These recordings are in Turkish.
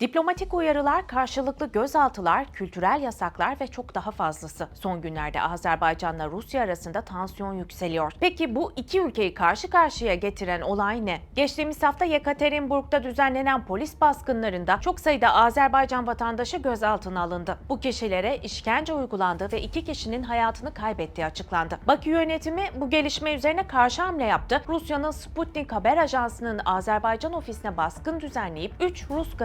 Diplomatik uyarılar, karşılıklı gözaltılar, kültürel yasaklar ve çok daha fazlası. Son günlerde Azerbaycan'la Rusya arasında tansiyon yükseliyor. Peki bu iki ülkeyi karşı karşıya getiren olay ne? Geçtiğimiz hafta Yekaterinburg'da düzenlenen polis baskınlarında çok sayıda Azerbaycan vatandaşı gözaltına alındı. Bu kişilere işkence uygulandı ve iki kişinin hayatını kaybettiği açıklandı. Bakü yönetimi bu gelişme üzerine karşı hamle yaptı. Rusya'nın Sputnik haber ajansının Azerbaycan ofisine baskın düzenleyip 3 Rus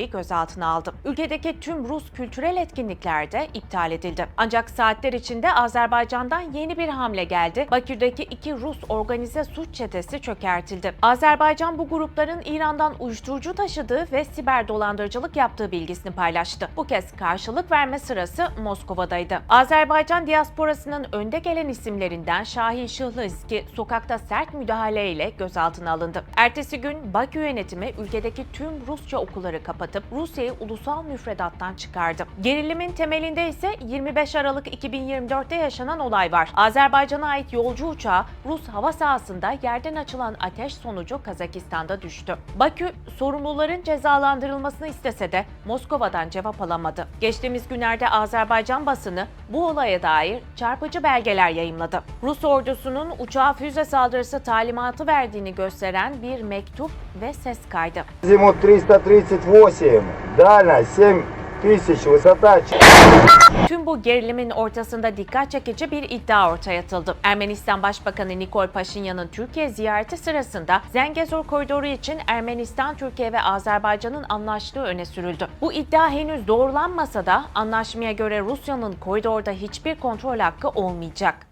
gazeteciyi gözaltına aldı. Ülkedeki tüm Rus kültürel etkinlikler de iptal edildi. Ancak saatler içinde Azerbaycan'dan yeni bir hamle geldi. Bakü'deki iki Rus organize suç çetesi çökertildi. Azerbaycan bu grupların İran'dan uyuşturucu taşıdığı ve siber dolandırıcılık yaptığı bilgisini paylaştı. Bu kez karşılık verme sırası Moskova'daydı. Azerbaycan diasporasının önde gelen isimlerinden Şahin Şıhlıski sokakta sert müdahaleyle gözaltına alındı. Ertesi gün Bakü yönetimi ülkedeki tüm Rusça okulları kapatıp Rusya'yı ulusal müfredattan çıkardı. Gerilimin temelinde ise 25 Aralık 2024'te yaşanan olay var. Azerbaycan'a ait yolcu uçağı Rus hava sahasında yerden açılan ateş sonucu Kazakistan'da düştü. Bakü sorumluların cezalandırılmasını istese de Moskova'dan cevap alamadı. Geçtiğimiz günlerde Azerbaycan basını bu olaya dair çarpıcı belgeler yayımladı. Rus ordusunun uçağa füze saldırısı talimatı verdiğini gösteren bir mektup ve ses kaydı. Zimut 338 дальность 7000, высота Tüm bu gerilimin ortasında dikkat çekici bir iddia ortaya atıldı. Ermenistan Başbakanı Nikol Paşinyan'ın Türkiye ziyareti sırasında Zengezur koridoru için Ermenistan, Türkiye ve Azerbaycan'ın anlaştığı öne sürüldü. Bu iddia henüz doğrulanmasa da anlaşmaya göre Rusya'nın koridorda hiçbir kontrol hakkı olmayacak.